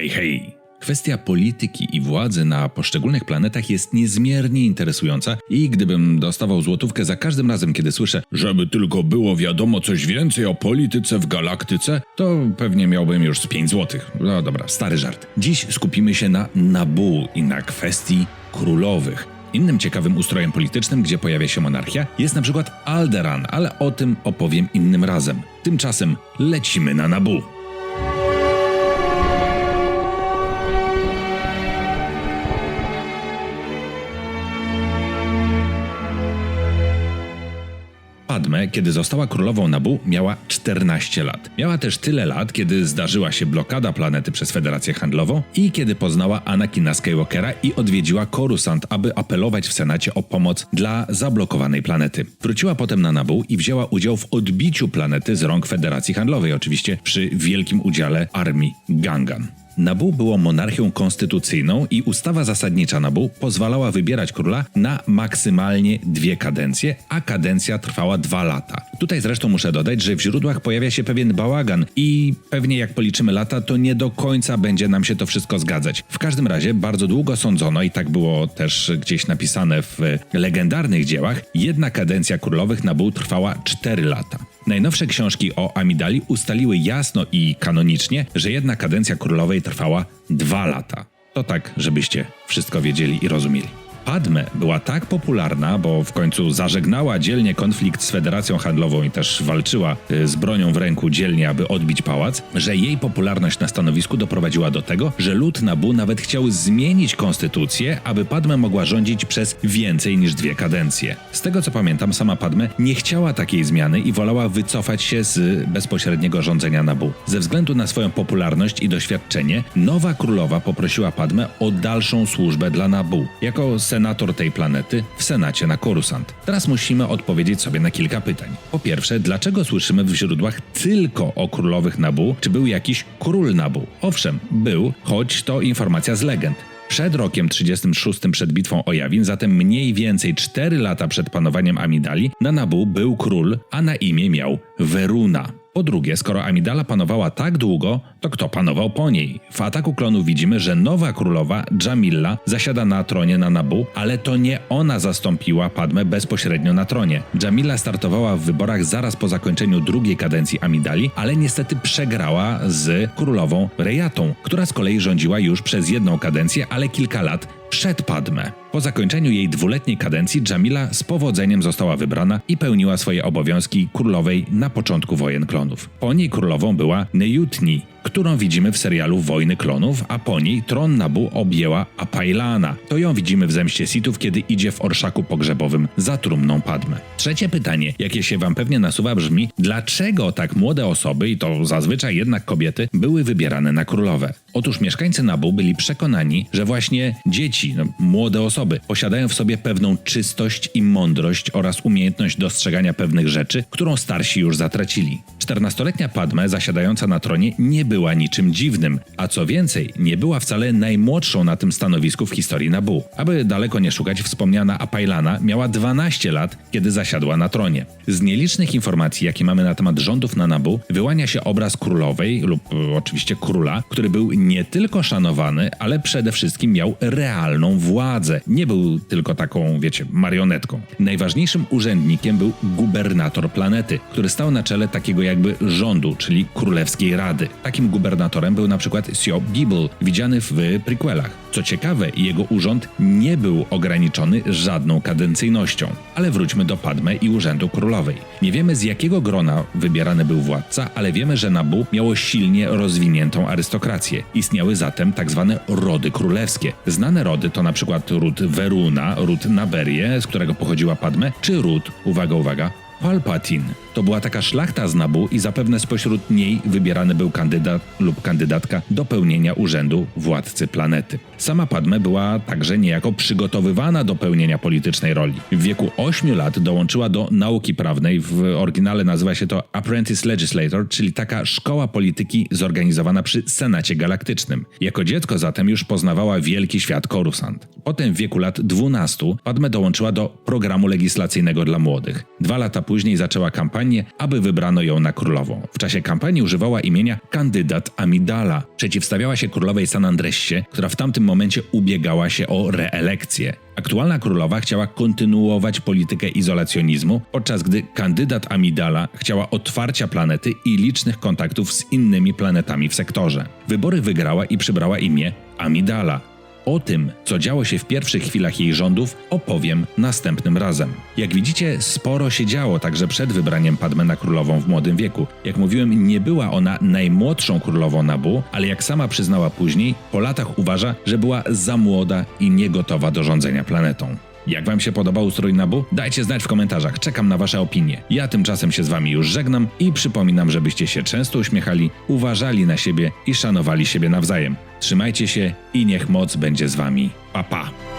Hej, hej! Kwestia polityki i władzy na poszczególnych planetach jest niezmiernie interesująca i gdybym dostawał złotówkę za każdym razem, kiedy słyszę, żeby tylko było wiadomo coś więcej o polityce w galaktyce, to pewnie miałbym już z 5 złotych. No dobra, stary żart. Dziś skupimy się na Nabu i na kwestii królowych. Innym ciekawym ustrojem politycznym, gdzie pojawia się monarchia, jest na przykład Alderan, ale o tym opowiem innym razem. Tymczasem lecimy na Nabu. Padme, kiedy została królową Nabu, miała 14 lat. Miała też tyle lat, kiedy zdarzyła się blokada planety przez Federację Handlową i kiedy poznała Anakina Skywalkera i odwiedziła Coruscant, aby apelować w Senacie o pomoc dla zablokowanej planety. Wróciła potem na Nabu i wzięła udział w odbiciu planety z rąk Federacji Handlowej, oczywiście przy wielkim udziale armii Gangan. Nabu było monarchią konstytucyjną i ustawa zasadnicza Nabu pozwalała wybierać króla na maksymalnie dwie kadencje, a kadencja trwała dwa lata. Tutaj zresztą muszę dodać, że w źródłach pojawia się pewien bałagan i pewnie jak policzymy lata, to nie do końca będzie nam się to wszystko zgadzać. W każdym razie bardzo długo sądzono i tak było też gdzieś napisane w legendarnych dziełach, jedna kadencja królowych Nabu trwała 4 lata. Najnowsze książki o Amidali ustaliły jasno i kanonicznie, że jedna kadencja królowej trwała dwa lata. To tak, żebyście wszystko wiedzieli i rozumieli. Padme była tak popularna, bo w końcu zażegnała dzielnie konflikt z Federacją Handlową i też walczyła y, z bronią w ręku dzielnie, aby odbić pałac, że jej popularność na stanowisku doprowadziła do tego, że lud Nabu nawet chciał zmienić konstytucję, aby Padme mogła rządzić przez więcej niż dwie kadencje. Z tego co pamiętam, sama Padme nie chciała takiej zmiany i wolała wycofać się z bezpośredniego rządzenia Nabu. Ze względu na swoją popularność i doświadczenie, nowa królowa poprosiła Padme o dalszą służbę dla Nabu. Jako senator tej planety w Senacie na Coruscant. Teraz musimy odpowiedzieć sobie na kilka pytań. Po pierwsze, dlaczego słyszymy w źródłach tylko o królowych Nabu? Czy był jakiś król Nabu? Owszem, był, choć to informacja z legend. Przed rokiem 36 przed bitwą o Jawin, zatem mniej więcej 4 lata przed panowaniem Amidali, na Nabu był król, a na imię miał Veruna. Po drugie, skoro Amidala panowała tak długo, to kto panował po niej? W ataku klonów widzimy, że nowa królowa, Jamilla, zasiada na tronie na Nabu, ale to nie ona zastąpiła Padmę bezpośrednio na tronie. Jamila startowała w wyborach zaraz po zakończeniu drugiej kadencji Amidali, ale niestety przegrała z królową Rejatą, która z kolei rządziła już przez jedną kadencję, ale kilka lat przed Padmę. Po zakończeniu jej dwuletniej kadencji Jamila z powodzeniem została wybrana i pełniła swoje obowiązki królowej na początku wojen klonów. Po niej królową była Neyutni, którą widzimy w serialu Wojny Klonów, a po niej tron Nabu objęła Apailana. To ją widzimy w Zemście Sithów, kiedy idzie w orszaku pogrzebowym za trumną Padmę. Trzecie pytanie, jakie się wam pewnie nasuwa brzmi, dlaczego tak młode osoby, i to zazwyczaj jednak kobiety, były wybierane na królowe? Otóż mieszkańcy Nabu byli przekonani, że właśnie dzieci, no, młode osoby, posiadają w sobie pewną czystość i mądrość oraz umiejętność dostrzegania pewnych rzeczy, którą starsi już zatracili. 14-letnia Padme zasiadająca na tronie nie była niczym dziwnym, a co więcej, nie była wcale najmłodszą na tym stanowisku w historii Nabu. Aby daleko nie szukać, wspomniana Apailana miała 12 lat, kiedy zasiadła na tronie. Z nielicznych informacji, jakie mamy na temat rządów na Nabu, wyłania się obraz królowej lub e, oczywiście króla, który był nie tylko szanowany, ale przede wszystkim miał realną władzę. Nie był tylko taką, wiecie, marionetką. Najważniejszym urzędnikiem był gubernator planety, który stał na czele takiego jakby rządu, czyli królewskiej rady. Takim gubernatorem był na przykład Siop Gibble, widziany w prequelach. Co ciekawe, jego urząd nie był ograniczony żadną kadencyjnością. Ale wróćmy do Padme i urzędu królowej. Nie wiemy z jakiego grona wybierany był władca, ale wiemy, że Nabu miało silnie rozwiniętą arystokrację. Istniały zatem tak zwane rody królewskie. Znane rody to na przykład ród Veruna, ród Naberie, z którego pochodziła Padme, czy ród, uwaga, uwaga, Palpatine. To była taka szlachta z Nabu i zapewne spośród niej wybierany był kandydat lub kandydatka do pełnienia urzędu władcy planety. Sama Padme była także niejako przygotowywana do pełnienia politycznej roli. W wieku 8 lat dołączyła do nauki prawnej, w oryginale nazywa się to Apprentice Legislator, czyli taka szkoła polityki zorganizowana przy Senacie Galaktycznym. Jako dziecko zatem już poznawała wielki świat Coruscant. Potem w wieku lat 12 Padme dołączyła do programu legislacyjnego dla młodych. Dwa lata później zaczęła kampanię aby wybrano ją na królową. W czasie kampanii używała imienia kandydat Amidala. Przeciwstawiała się królowej San Andressie, która w tamtym momencie ubiegała się o reelekcję. Aktualna królowa chciała kontynuować politykę izolacjonizmu, podczas gdy kandydat Amidala chciała otwarcia planety i licznych kontaktów z innymi planetami w sektorze. Wybory wygrała i przybrała imię Amidala. O tym, co działo się w pierwszych chwilach jej rządów, opowiem następnym razem. Jak widzicie, sporo się działo także przed wybraniem Padme na królową w młodym wieku. Jak mówiłem, nie była ona najmłodszą królową Nabu, ale jak sama przyznała później, po latach uważa, że była za młoda i niegotowa do rządzenia planetą. Jak Wam się podobał ustrój Nabu? Dajcie znać w komentarzach, czekam na Wasze opinie. Ja tymczasem się z Wami już żegnam i przypominam, żebyście się często uśmiechali, uważali na siebie i szanowali siebie nawzajem. Trzymajcie się i niech moc będzie z Wami. Pa pa!